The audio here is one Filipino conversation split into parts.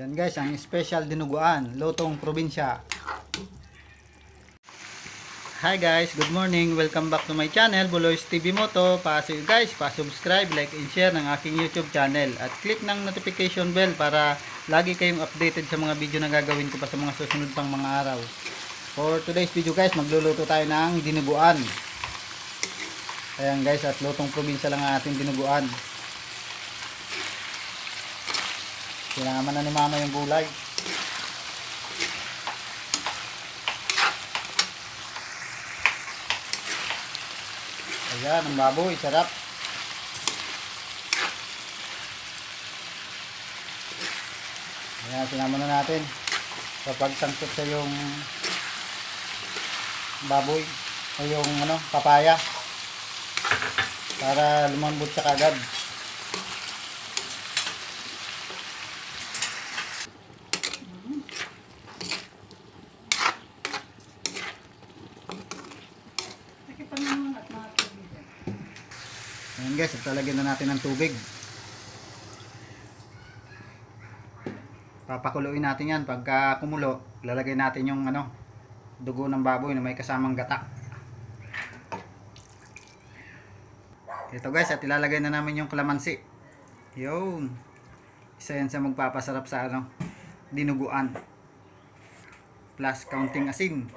Yan guys, ang special dinuguan, lutong probinsya. Hi guys, good morning. Welcome back to my channel, Buloys TV Moto. Pasi guys, pa-subscribe, like, and share ng aking YouTube channel. At click ng notification bell para lagi kayong updated sa mga video na gagawin ko pa sa mga susunod pang mga araw. For today's video guys, magluluto tayo ng dinuguan. Ayan guys, at lutong probinsya lang ang ating dinuguan. Sinama na ni mama yung gulay. Ayan, ang baboy, sarap. Ayan, sinama na natin. Kapag sangkot sa yung baboy o yung ano, papaya para lumambot siya kagad. Ayan guys, at talagyan na natin ng tubig. Papakuluin natin yan. Pagka kumulo, lalagay natin yung ano, dugo ng baboy na may kasamang gata. Ito guys, at ilalagay na namin yung kalamansi. Yun. Isa yan sa magpapasarap sa ano, dinuguan. Plus counting asin.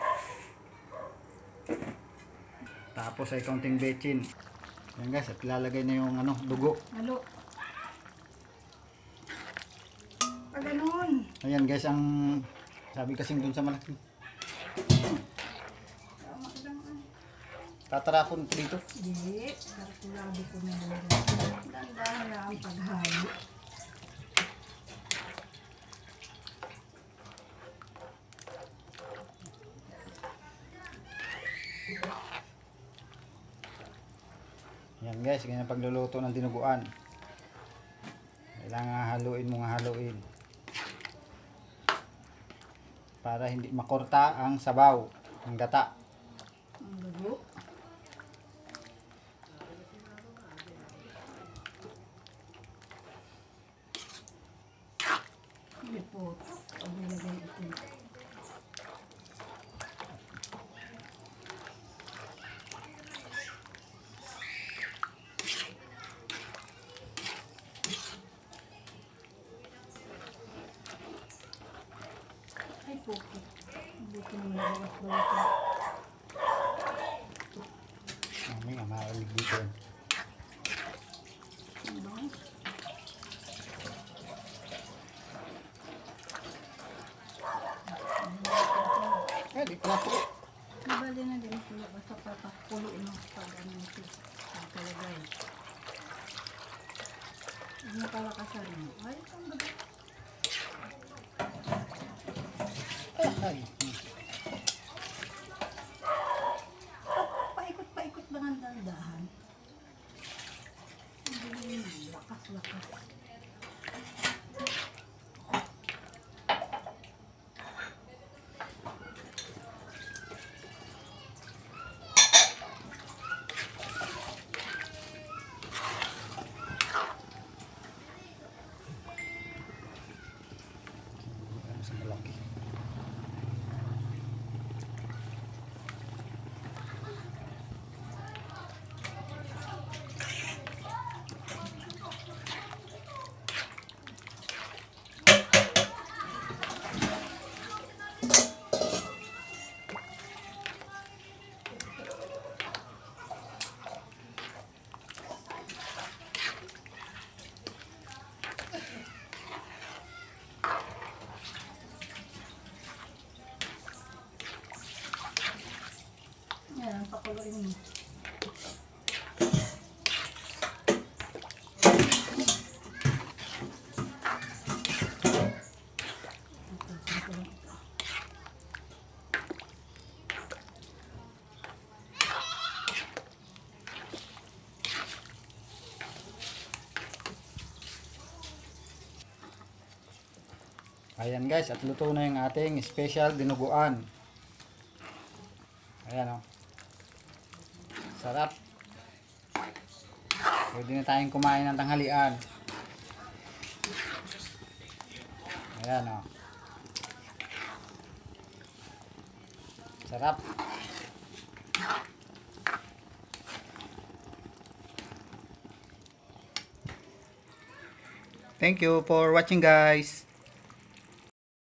Tapos ay counting bechin. Yan guys, at ilalagay na yung ano, dugo. Halo. Pag ganun. Ayan guys, ang sabi kasing dun sa malaki. Tatarapon ko dito. Hindi. Kalkulado ko na lang. Dandahan na ang paghalo. Yan guys, ganyan pagluluto ng dinuguan. Kailangan haluin mo nga haluin. Para hindi makorta ang sabaw, ang gata. Ang dugo. Po. Pag nilagay. Ay po. Ko naman nabawas-bawasan. Mami, nga maalig dito. yan. Ang bango. Eh, di pala po. Nabali na din sila basta papakulo ng pag ano ito. Ang kalagay. Huwag mo palakasan mo. Ay, ang baga. Ay, Paikot-paikot lang ang dandahan. Hindi lakas-lakas. ano sa malaki. Yan, ang pakuloyin mo. Ayan guys, at luto na yung ating special dinuguan. Ayan o. Sarap. Pwede na tayong kumain ng tanghalian. Ayan o. Sarap. Thank you for watching guys.